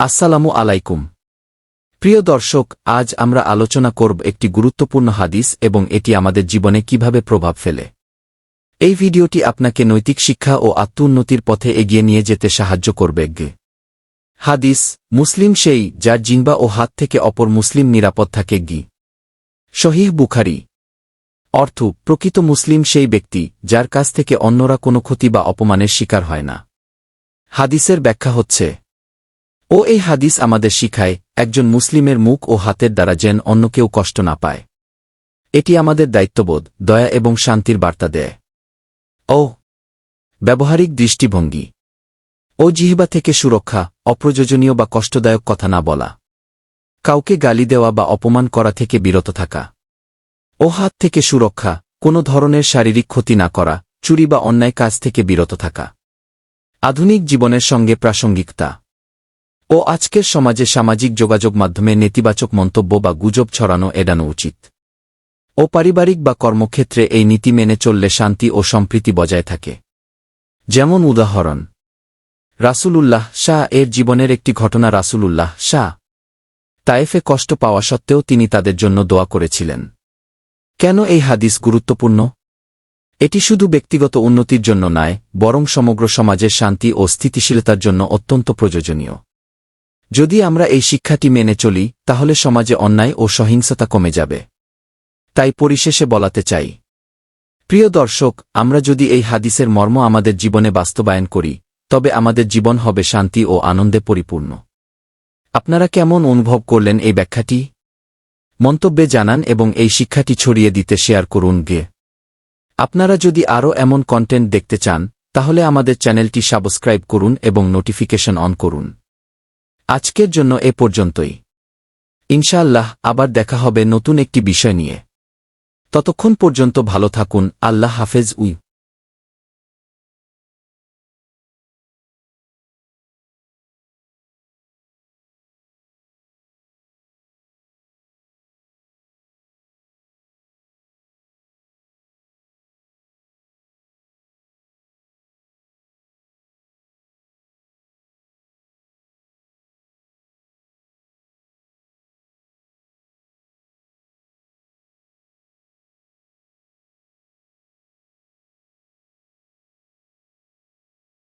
আসসালামু আলাইকুম। প্রিয় দর্শক, আজ আমরা আলোচনা করব একটি গুরুত্বপূর্ণ হাদিস এবং এটি আমাদের জীবনে কীভাবে প্রভাব ফেলে। এই ভিডিওটি আপনাকে নৈতিক শিক্ষা ও আত্মোন্নতির পথে এগিয়ে নিয়ে যেতে সাহায্য করবে। গে। হাদিস, মুসলিম সেই যার জিনবা ও হাত থেকে অপর মুসলিম নিরাপদ থাকে। গি। শহীহ বুখারি। অর্থ, প্রকৃত মুসলিম সেই ব্যক্তি যার কাছ থেকে অন্যরা কোনো ক্ষতি বা অপমানের শিকার হয় না। হাদিসের ব্যাখ্যা হচ্ছে ও এই হাদিস আমাদের শিখায়, একজন মুসলিমের মুখ ও হাতের দ্বারা যেন অন্য কেউ কষ্ট না পায়। এটি আমাদের দায়িত্ববোধ, দয়া এবং শান্তির বার্তা দেয়। ও ব্যবহারিক দৃষ্টিভঙ্গি। ও জিহবা থেকে সুরক্ষা, অপ্রয়োজনীয় বা কষ্টদায়ক কথা না বলা। কাউকে গালি দেওয়া বা অপমান করা থেকে বিরত থাকা। ও হাত থেকে সুরক্ষা, কোনো ধরনের শারীরিক ক্ষতি না করা, চুরি বা অন্যায় কাজ থেকে বিরত থাকা। আধুনিক জীবনের সঙ্গে প্রাসঙ্গিকতা। ও আজকের সমাজে সামাজিক যোগাযোগ মাধ্যমে নেতিবাচক মন্তব্য বা গুজব ছড়ানো এড়ানো উচিত। ও পারিবারিক বা কর্মক্ষেত্রে এই নীতি মেনে চললে শান্তি ও সম্প্রীতি বজায় থাকে। যেমন উদাহরণ, রাসূলুল্লাহ শাহ এর জীবনের একটি ঘটনা রাসূলুল্লাহ শাহ তায়েফে কষ্ট পাওয়া সত্ত্বেও তিনি তাদের জন্য দোয়া করেছিলেন। কেন এই হাদিস গুরুত্বপূর্ণ? এটি শুধু ব্যক্তিগত উন্নতির জন্য নয়, বরং সমগ্র সমাজের শান্তি ও স্থিতিশীলতার জন্য অত্যন্ত প্রয়োজনীয়। যদি আমরা এই শিক্ষাটি মেনে চলি, তাহলে সমাজে অন্যায় ও সহিংসতা কমে যাবে। তাই পরিশেষে বলাতে চাই। প্রিয় দর্শক, আমরা যদি এই হাদিসের মর্ম আমাদের জীবনে বাস্তবায়ন করি, তবে আমাদের জীবন হবে শান্তি ও আনন্দে পরিপূর্ণ। আপনারা কেমন অনুভব করলেন এই ব্যাখ্যাটি? মন্তব্যে জানান এবং এই শিক্ষাটি ছড়িয়ে দিতে শেয়ার করুন গে। আপনারা যদি আরও এমন কন্টেন্ট দেখতে চান, তাহলে আমাদের চ্যানেলটি সাবস্ক্রাইব করুন এবং নোটিফিকেশন অন করুন। আজকের জন্য এ পর্যন্তই। ইনশাআল্লাহ আবার দেখা হবে নতুন একটি বিষয় নিয়ে। ততক্ষণ পর্যন্ত ভালো থাকুন, আল্লাহ হাফেজ উই।